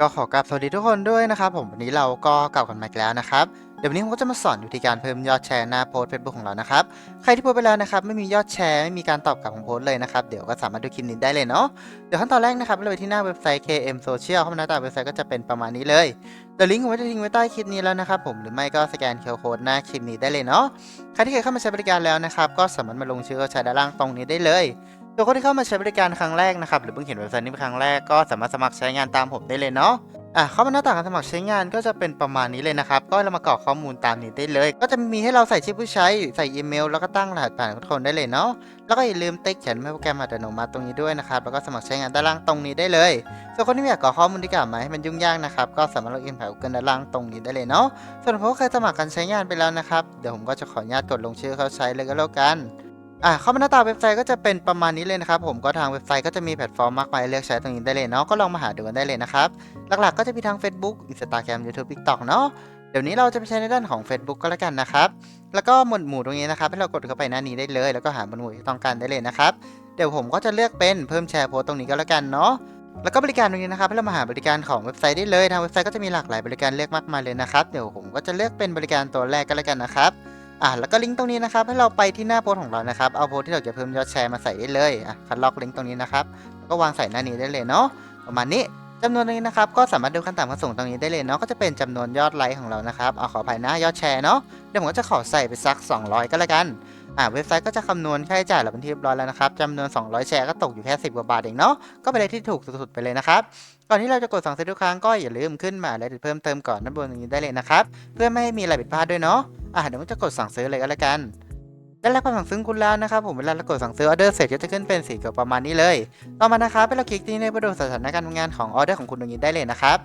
ก็ขอกราบสวัสดีทุกคนด้วยนะครับผมวันนี้เราก็กลับกันมาอีกแล้วนะครับเดี๋ยววันนี้ผมก็จะมาสอนวิธีการเพิ่มยอดแชร์หน้าโพสเฟซบุ๊กของเรานะครับใครที่โพสไปแล้วนะครับไม่มียอดแชร์ไม่มีการตอบกลับของโพสเลยนะครับเดี๋ยวก็สามารถดูคลิปนี้ได้เลยเนาะเดี๋ยวขั้นตอนแรกนะครับเราไปที่หน้าเว็บไซต์ KM Social เข้ามาหน้าตาเว็บไซต์ก็จะเป็นประมาณนี้เลยเดี๋ยวลิงก์ผมจะทิ้งไว้ใต้คลิปนี้แล้วนะครับผมหรือไม่ก็สแกนเคอร์โค้ดหน้าคลิปนี้ได้เลยเนาะใครที่เคยเข้ามาใช้บริการแล้วนะครับก็สามารถมาลงชื่อใช้ด้านล่างตรงนี้ได้เลย ส่วนคนที่เข้ามาใช้บริการครั้งแรกนะครับหรือเพิ่งเห็นเว็บไซต์นี้เป็นครั้งแรกก็สามารถสมัครใช้งานตามผมได้เลยเนาะอะเข้ามาหน้าต่างการสมัครใช้งานก็จะเป็นประมาณนี้เลยนะครับ ก็เรามากรอกข้อมูลตามนี้ได้เลย ก็จะมีให้เราใส่ชื่อผู้ใช้ใส่อีเมล แล้วก็ตั้งรหัสผ่านคนได้เลยเนาะแล้วก็อย่าลืมติ๊กเขียนโปรแกรมอัตโนมัติตรงนี้ด้วยนะครับแล้วก็สมัครใช้งานด้านล่างตรงนี้ได้เลยส่วนคนที่ไม่อยากกรอกข้อมูลที่กล่าวมาให้มันยุ่งยากนะครับก็สามารถล็อกอินผ่าน Google ด้านล่างตรงนี้ได้เลยเนาะส่วนผมเคยสมัครการใช้งานไปแล้วนะครับเดี๋ยวผมก็จะขออนุญาตกดลงชื่อเข้าใช้เลยก็แล้วกัน อะเข้ามาหน้าตาเว็บไซต์ก็จะเป็นประมาณนี้เลยนะครับผมก็ทางเว็บไซต์ก็จะมีแพลตฟอร์มมากมายเลือกใช้ตรงนี้ได้เลยเนาะก็ลองมาหาดูกันได้เลยนะครับหลักๆก็จะมีทั้ง Facebook Instagram YouTube TikTok เนาะเดี๋ยวนี้เราจะไปใช้ในด้านของ Facebook ก็แล้วกันนะครับแล้วก็หมวดหมู่ตรงนี้นะครับให้เรากดเข้าไปหน้านี้ได้เลย แล้วก็หาหมวดหมู่ที่ต้องการได้เลยนะครับเดี๋ยวผมก็จะเลือกเป็นเพิ่มแชร์โพสต์ตรงนี้ก็แล้วกันเนาะแล้วก็บริการตรงนี้นะครับให้เรามาหาบริการของเว็บไซต์ได้เลยทางเว็บไซต์ก็จะมีหลากหลายบริการเลือกมากมายเลยนะครับเดี๋ยวผมก็จะเลือกเป็นบริการตัวแรกก็แล้วกันนะครับ อะแล้วก็ลิงก์ตรงนี้นะครับให้เราไปที่หน้าโพสของเรานะครับเอาโพสที่เราจะเพิ่มยอดแชร์มาใส่ได้เลยอะคัดลอกลิงก์ตรงนี้นะครับแล้วก็วางใส่หน้านี้ได้เลยเนาะประมาณนี้จำนวนตรงนี้นะครับก็สามารถดูขั้นต่ำขั้นสูงตรงนี้ได้เลยเนาะก็จะเป็นจำนวนยอดไลค์ของเรานะครับเอาขออภัยนะยอดแชร์เนาะเดี๋ยวผมก็จะขอใส่ไปสัก 200 ก็แล้วกัน อะเว็บไซต์ก็จะคำนวณค่าใช้จ่ายเราเป็นที่เรียบร้อยแล้วนะครับจำนวน 200 แชร์ก็ตกอยู่แค่ 10 กว่าบาทเองเนาะก็เป็นอะไรที่ถูกสุดๆไปเลยนะครับก่อนที่เราจะกดสั่งซื้อทุกครั้งก็อย่าลืมขึ้นมาและเพิ่มเติมก่อนด้านบนตรงนี้ได้เลยนะครับเพื่อไม่ให้มีอะไรผิดพลาดด้วยเนาะอะเดี๋ยวมันจะกดสั่งซื้อเลยก็แล้วกันได้รับการสั่งซื้อคุณแล้วนะครับผมเวลาเรากดสั่งซื้อออเดอร์เสร็จก็จะขึ้นเป็นสีเขียวประมาณนี้เลย ต่อมานะครับให้เราคลิกที่นี่เพื่อดูสถานการณ์งานของออเดอร์ของคุณตรงนี้ได้เลยนะครับ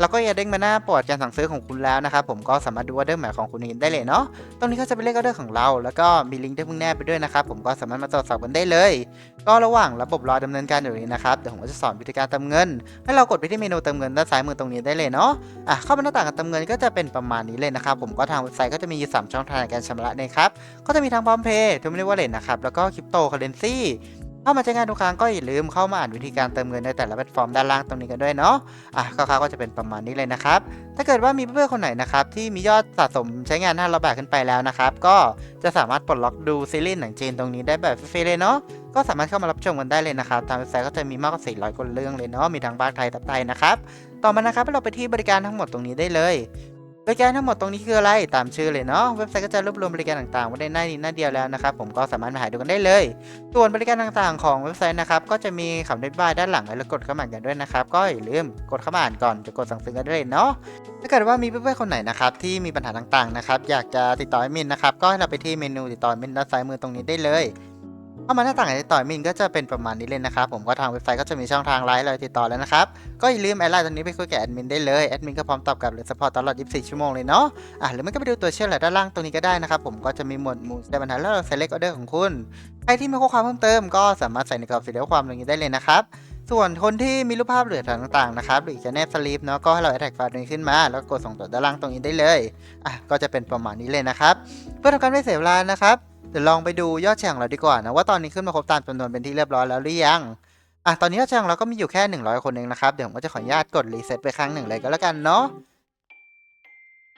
แล้วก็อย่าเด้งมาหน้าปอดการสั่งซื้อของคุณแล้วนะครับผมก็สามารถดูออเดอร์ใหม่ของคุณนี้ได้เลยเนาะตรงนี้ก็จะเป็นเลขออเดอร์ของเรา แล้วก็มีลิงก์ที่เพิ่งแนบไปด้วยนะครับผมก็สามารถมาตรวจสอบกันได้เลย ก็ระหว่างระบบรอดำเนินการอยู่นี้นะครับเดี๋ยวผมก็จะสอนวิธีการเติมเงิน ให้เรากดไปที่เมนูเติมเงินด้านซ้ายมือตรงนี้ได้เลยเนาะอะเข้ามาหน้าต่างการเติมเงินก็จะเป็นประมาณนี้เลยนะครับผมก็ทางเว็บไซต์ก็จะมี3ช่องทางในการชำระนะครับก็จะมีทั้งพร้อมเพย์ทูมินิวอลเล็ตนะครับแล้วก็คริปโตเคอเรนซี เข้ามาใช้งานทุกครั้งก็อย่าลืมเข้ามาอ่านวิธีการเติมเงินในแต่ละแพลตฟอร์มด้านล่างตรงนี้กันด้วยเนาะอะคร่าวๆก็จะเป็นประมาณนี้เลยนะครับ ถ้าเกิดว่ามีเพื่อนๆคนไหนนะครับที่มียอดสะสมใช้งาน500บาทขึ้นไปแล้วนะครับก็จะสามารถปลดล็อกดูซีรีส์หนังจีนตรงนี้ได้แบบฟรีๆเลยเนาะก็สามารถเข้ามารับชมกันได้เลยนะครับทางเว็บไซต์ก็จะมีมากกว่า400กว่าเรื่องเลยเนาะมีทั้งภาคไทยทับไทยนะครับต่อมานะครับให้เราไปที่บริการทั้งหมดตรงนี้ได้เลย บริการทั้งหมดตรงนี้คืออะไรตามชื่อเลยเนาะเว็บไซต์ก็จะรวบรวมบริการต่างๆไว้ในหน้านี้หน้าเดียวแล้วนะครับผมก็สามารถมาหาดูกันได้เลย ส่วนบริการต่างๆ ของเว็บไซต์นะครับก็จะมีคำอธิบายด้านหลังให้เรากดเข้ามาอ่านกันด้วยนะครับก็อย่าลืมกดเข้ามาอ่านก่อนจะกดสั่งซื้อกันได้เลยเนาะถ้าเกิดว่ามีเพื่อนๆคนไหนนะครับที่มีปัญหาต่างๆนะครับอยากจะติดต่อแอดมินนะครับก็ให้เราไปที่เมนูติดต่อมินด้านซ้ายมือตรงนี้ได้เลย เข้ามาหน้าต่างการติดต่อแอดมินก็จะเป็นประมาณนี้เลยนะครับผมก็ทางเว็บไซต์ก็จะมีช่องทางไลน์เราติดต่อแล้วนะครับก็อย่าลืมแอดไลน์ตรงนี้ไปคุยกับแอดมินได้เลยแอดมินก็พร้อมตอบกลับหรือสปอร์ตตลอด 24 ชั่วโมงเลยเนาะอะหรือไม่ก็ไปดูตัวเชื่อมด้านล่างตรงนี้ก็ได้นะครับผมก็จะมีหมวดหมู่แสดงปัญหาแล้วเรา select order ของคุณใครที่มีข้อความเพิ่มเติมก็สามารถใส่ในกรอบสีเหลืองความตรงนี้ได้เลยนะครับส่วนคนที่มีรูปภาพเหลือต่างๆนะครับหรือจะแนบสลิปเนาะก็ให้เราแท็กไฟล์ตรงนี้ขึ้นมา แล้วกดส่งต่อด้านล่างตรงนี้ได้เลยอะก็จะเป็นประมาณนี้เลยนะครับ เพื่อทำการไม่เสียเวลานะครับ ดี๋ยวลองไปดูยอดแชร์ของเราดีกว่านะว่าตอนนี้ขึ้นมาครบตามจำนวนเป็นที่เรียบร้อยแล้วหรือยังอะตอนนี้ยอดแชร์ของเราก็มีอยู่แค่ 100 คนเองนะครับเดี๋ยวผมก็จะขออนุญาตกดรีเซ็ตไปครั้งหนึ่งเลยก็แล้วกันเนาะ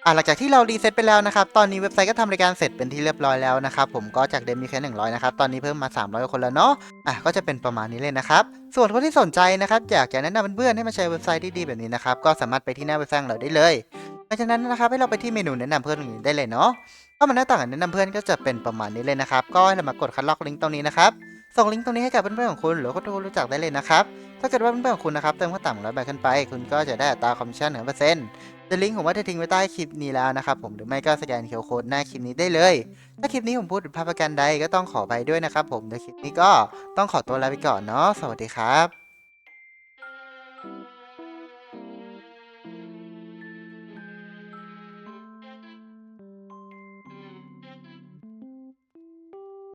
อะหลังจากที่เรารีเซ็ตไปแล้วนะครับตอนนี้เว็บไซต์ก็ทำรายการเสร็จเป็นที่เรียบร้อยแล้วนะครับผมก็จากเดิมมีแค่100นะครับตอนนี้เพิ่มมา 300 คนแล้วเนาะอะก็จะเป็นประมาณนี้เลยนะครับส่วนคนที่สนใจนะครับอยากจะแนะนำเพื่อนๆให้มาใช้เว็บไซต์ที่ดีแบบนี้นะครับก็สามารถไปที่หน้าเว็บไซต์ของเราได้เลย หลังจากนั้นนะครับให้เราไปที่เมนูแนะนำเพื่อนตรงนี้ได้เลยเนาะเข้ามาหน้าต่างแนะนำเพื่อนก็จะเป็นประมาณนี้เลยนะครับ ก็ให้เรามากดคัดลอกลิงก์ตรงนี้นะครับส่งลิงก์ตรงนี้ให้กับเพื่อนๆของคุณหรือคนที่คุณรู้จักได้เลยนะครับ ถ้าเกิดว่าเพื่อนๆของคุณนะครับเติมขั้นต่ำร้อยบาทขึ้นไป คุณก็จะได้อัตราคอมมิชชั่นหนึ่งเปอร์เซ็นต์จะลิงก์ผมว่าจะทิ้งไว้ใต้คลิปนี้แล้วนะครับผมหรือไม่ก็สแกนเคอร์โค้ดหน้าคลิปนี้ได้เลย ถ้าคลิปนี้ผมพูดผิดพลาดประการใดก็ต้องขอไปด้วยนะครับผมในคลิปนี้ก็ต้องขอตัวลาไปก่อนเนาะสวัสดีครับ